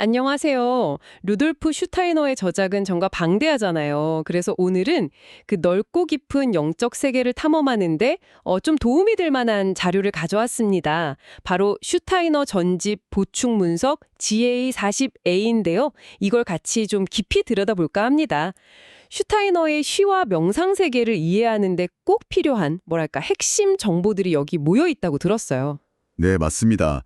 안녕하세요. 루돌프 슈타이너의 저작은 정말 방대하잖아요. 그래서 오늘은 그 넓고 깊은 영적 세계를 탐험하는데 어, 좀 도움이 될 만한 자료를 가져왔습니다. 바로 슈타이너 전집 보충 문석 GA40A인데요. 이걸 같이 좀 깊이 들여다볼까 합니다. 슈타이너의 시와 명상 세계를 이해하는데 꼭 필요한 뭐랄까 핵심 정보들이 여기 모여 있다고 들었어요. 네, 맞습니다.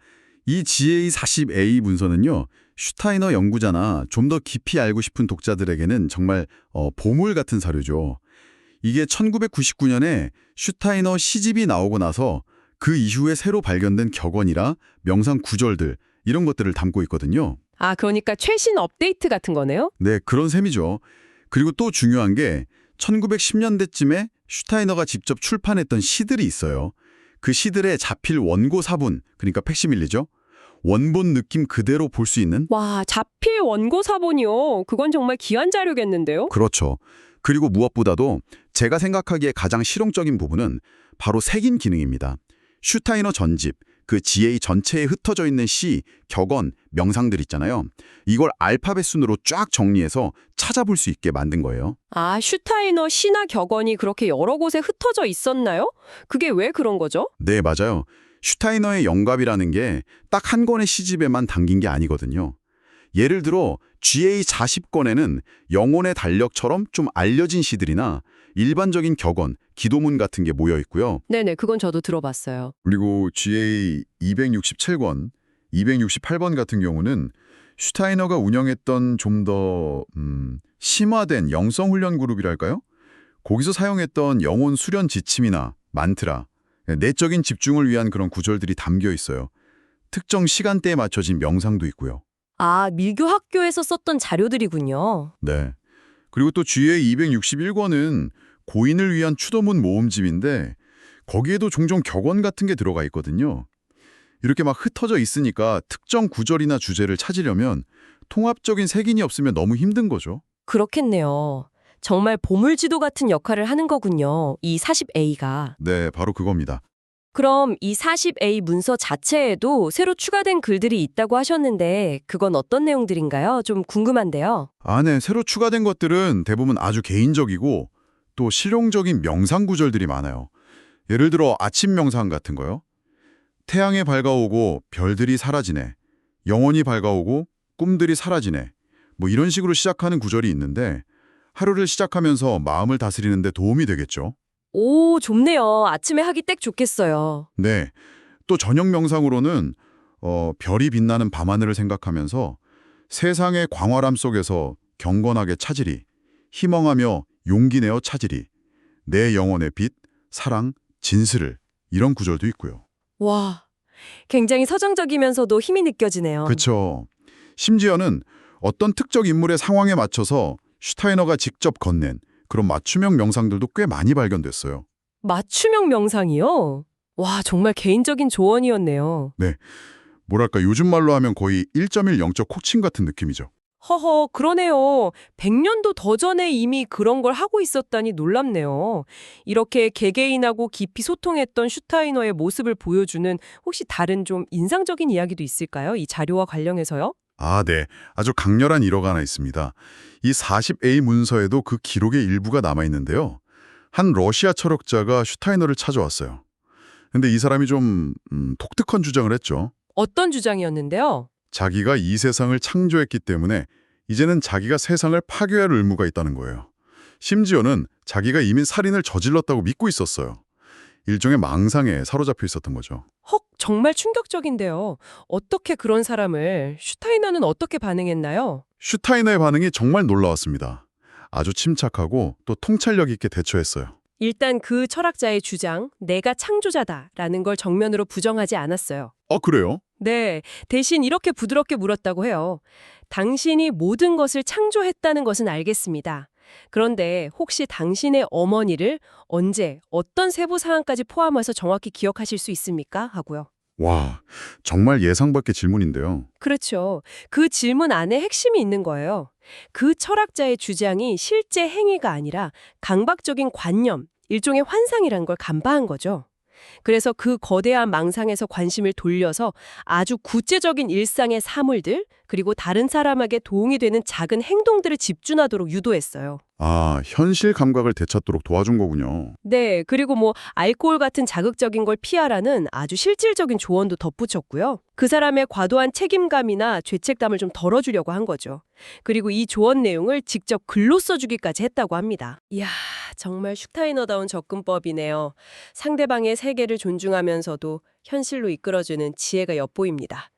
이 GA40A 문서는요. 슈타이너 연구자나 좀 더 깊이 알고 싶은 독자들에게는 정말 어, 보물 같은 사료죠. 이게 1999년에 슈타이너 시집이 나오고 나서 그 이후에 새로 발견된 격언이라 명상 구절들 이런 것들을 담고 있거든요. 아, 그러니까 최신 업데이트 같은 거네요? 네, 그런 셈이죠. 그리고 또 중요한 게 1910년대쯤에 슈타이너가 직접 출판했던 시들이 있어요. 그 시들의 자필 원고 사본, 그러니까 팩시밀리죠. 원본 느낌 그대로 볼 수 있는? 와, 자필 원고 사본이요. 그건 정말 귀한 자료겠는데요? 그렇죠. 그리고 무엇보다도 제가 생각하기에 가장 실용적인 부분은 바로 색인 기능입니다. 슈타이너 전집, 그 GA 전체에 흩어져 있는 시, 격언, 명상들 있잖아요. 이걸 알파벳 순으로 쫙 정리해서 찾아볼 수 있게 만든 거예요. 아, 슈타이너 시나 격언이 그렇게 여러 곳에 흩어져 있었나요? 그게 왜 그런 거죠? 네, 맞아요. 슈타이너의 영감이라는 게 딱 한 권의 시집에만 담긴 게 아니거든요. 예를 들어 GA40권에는 영혼의 달력처럼 좀 알려진 시들이나 일반적인 격언, 기도문 같은 게 모여 있고요. 네네, 그건 저도 들어봤어요. 그리고 GA267권, 268번 같은 경우는 슈타이너가 운영했던 좀더 음, 심화된 영성훈련 그룹이랄까요? 거기서 사용했던 영혼 수련 지침이나 만트라, 내적인 집중을 위한 그런 구절들이 담겨 있어요. 특정 시간대에 맞춰진 명상도 있고요. 아, 밀교 학교에서 썼던 자료들이군요. 네. 그리고 또 GA261권은 고인을 위한 추도문 모음집인데 거기에도 종종 격언 같은 게 들어가 있거든요. 이렇게 막 흩어져 있으니까 특정 구절이나 주제를 찾으려면 통합적인 색인이 없으면 너무 힘든 거죠. 그렇겠네요. 정말 보물지도 같은 역할을 하는 거군요. 이 40A가. 네, 바로 그겁니다. 그럼 이 40A 문서 자체에도 새로 추가된 글들이 있다고 하셨는데 그건 어떤 내용들인가요? 좀 궁금한데요. 안에 새로 추가된 것들은 대부분 아주 개인적이고 또 실용적인 명상 구절들이 많아요. 예를 들어 아침 명상 같은 거요. 태양이 밝아오고 별들이 사라지네. 영원히 밝아오고 꿈들이 사라지네. 뭐 이런 식으로 시작하는 구절이 있는데 하루를 시작하면서 마음을 다스리는 데 도움이 되겠죠. 오, 좋네요. 아침에 하기 딱 좋겠어요. 네. 또 저녁 명상으로는 어, 별이 빛나는 밤하늘을 생각하면서 세상의 광활함 속에서 경건하게 찾으리, 희망하며 용기 내어 찾으리, 내 영혼의 빛, 사랑, 진실을 이런 구절도 있고요. 와, 굉장히 서정적이면서도 힘이 느껴지네요. 그렇죠. 심지어는 어떤 특정 인물의 상황에 맞춰서 슈타이너가 직접 건넨 그런 맞춤형 명상들도 꽤 많이 발견됐어요. 맞춤형 명상이요? 와, 정말 개인적인 조언이었네요. 뭐랄까 요즘 말로 하면 거의 1.1 영적 코칭 같은 느낌이죠. 허허, 그러네요. 100년도 더 전에 이미 그런 걸 하고 있었다니 놀랍네요. 이렇게 개개인하고 깊이 소통했던 슈타이너의 모습을 보여주는 혹시 다른 좀 인상적인 이야기도 있을까요? 이 자료와 관련해서요? 아, 네. 아주 강렬한 일화가 하나 있습니다. 이 40A 문서에도 그 기록의 일부가 남아 있는데요. 한 러시아 철학자가 슈타이너를 찾아왔어요. 근데 이 사람이 좀 음, 독특한 주장을 했죠. 어떤 주장이었는데요? 자기가 이 세상을 창조했기 때문에 이제는 자기가 세상을 파괴할 의무가 있다는 거예요. 심지어는 자기가 이미 살인을 저질렀다고 믿고 있었어요. 일종의 망상에 사로잡혀 있었던 거죠. 헉, 정말 충격적인데요. 어떻게 그런 사람을 슈타이너는 어떻게 반응했나요? 슈타이너의 반응이 정말 놀라웠습니다. 아주 침착하고 또 통찰력 있게 대처했어요. 일단 그 철학자의 주장, 내가 창조자다라는 걸 정면으로 부정하지 않았어요. 어, 그래요? 네, 대신 이렇게 부드럽게 물었다고 해요. 당신이 모든 것을 창조했다는 것은 알겠습니다. 그런데 혹시 당신의 어머니를 언제 어떤 세부 사항까지 포함해서 정확히 기억하실 수 있습니까? 하고요. 와, 정말 예상 밖의 질문인데요. 그렇죠. 그 질문 안에 핵심이 있는 거예요. 그 철학자의 주장이 실제 행위가 아니라 강박적인 관념, 일종의 환상이라는 걸 간파한 거죠. 그래서 그 거대한 망상에서 관심을 돌려서 아주 구체적인 일상의 사물들, 그리고 다른 사람에게 도움이 되는 작은 행동들을 집중하도록 유도했어요. 아, 현실 감각을 되찾도록 도와준 거군요. 네, 그리고 뭐 알코올 같은 자극적인 걸 피하라는 아주 실질적인 조언도 덧붙였고요. 그 사람의 과도한 책임감이나 죄책감을 좀 덜어주려고 한 거죠. 그리고 이 조언 내용을 직접 글로 써주기까지 했다고 합니다. 이야, 정말 슈타이너다운 접근법이네요. 상대방의 세계를 존중하면서도 현실로 이끌어주는 지혜가 엿보입니다.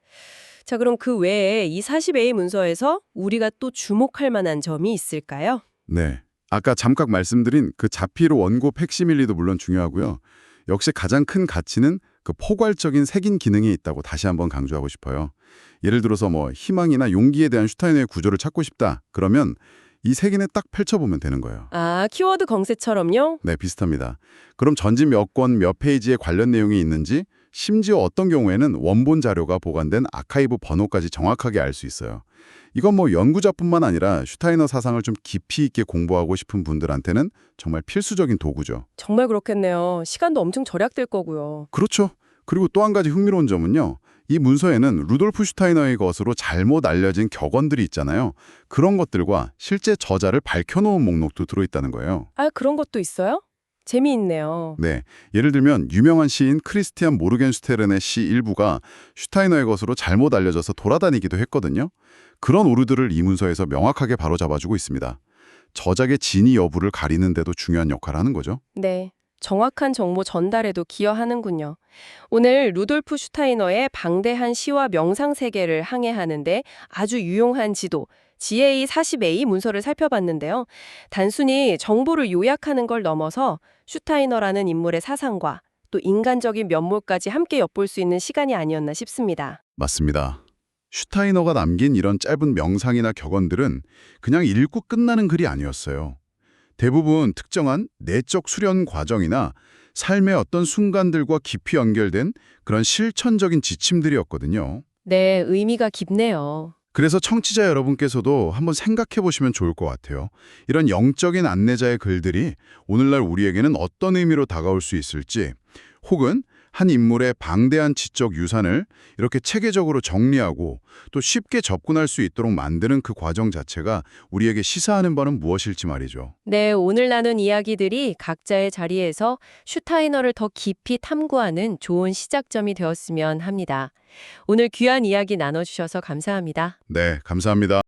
자, 그럼 그 외에 이 40A 문서에서 우리가 또 주목할 만한 점이 있을까요? 네. 아까 잠깐 말씀드린 그 자필 원고 팩시밀리도 물론 중요하고요. 역시 가장 큰 가치는 그 포괄적인 색인 기능이 있다고 다시 한번 강조하고 싶어요. 예를 들어서 뭐 희망이나 용기에 대한 슈타이너의 구조를 찾고 싶다. 그러면 이 색인에 딱 펼쳐보면 되는 거예요. 아, 키워드 검색처럼요? 네, 비슷합니다. 그럼 전집 몇 권, 몇 페이지에 관련 내용이 있는지, 심지어 어떤 경우에는 원본 자료가 보관된 아카이브 번호까지 정확하게 알 수 있어요. 이건 뭐 연구자뿐만 아니라 슈타이너 사상을 좀 깊이 있게 공부하고 싶은 분들한테는 정말 필수적인 도구죠. 정말 그렇겠네요. 시간도 엄청 절약될 거고요. 그렇죠. 그리고 또 한 가지 흥미로운 점은요. 이 문서에는 루돌프 슈타이너의 것으로 잘못 알려진 격언들이 있잖아요. 그런 것들과 실제 저자를 밝혀놓은 목록도 들어있다는 거예요. 아, 그런 것도 있어요? 재미있네요. 네, 예를 들면 유명한 시인 크리스티안 모르겐슈테른의 시 일부가 슈타이너의 것으로 잘못 알려져서 돌아다니기도 했거든요. 그런 오류들을 이 문서에서 명확하게 바로잡아주고 있습니다. 저작의 진위 여부를 가리는 데도 중요한 역할을 하는 거죠. 네. 정확한 정보 전달에도 기여하는군요. 오늘 루돌프 슈타이너의 방대한 시와 명상 세계를 항해하는데 아주 유용한 지도, GA40A 문서를 살펴봤는데요. 단순히 정보를 요약하는 걸 넘어서 슈타이너라는 인물의 사상과 또 인간적인 면모까지 함께 엿볼 수 있는 시간이 아니었나 싶습니다. 맞습니다. 슈타이너가 남긴 이런 짧은 명상이나 격언들은 그냥 읽고 끝나는 글이 아니었어요. 대부분 특정한 내적 수련 과정이나 삶의 어떤 순간들과 깊이 연결된 그런 실천적인 지침들이었거든요. 네, 의미가 깊네요. 그래서 청취자 여러분께서도 한번 생각해 보시면 좋을 것 같아요. 이런 영적인 안내자의 글들이 오늘날 우리에게는 어떤 의미로 다가올 수 있을지, 혹은 한 인물의 방대한 지적 유산을 이렇게 체계적으로 정리하고 또 쉽게 접근할 수 있도록 만드는 그 과정 자체가 우리에게 시사하는 바는 무엇일지 말이죠. 네, 오늘 나눈 이야기들이 각자의 자리에서 슈타이너를 더 깊이 탐구하는 좋은 시작점이 되었으면 합니다. 오늘 귀한 이야기 나눠주셔서 감사합니다. 네, 감사합니다.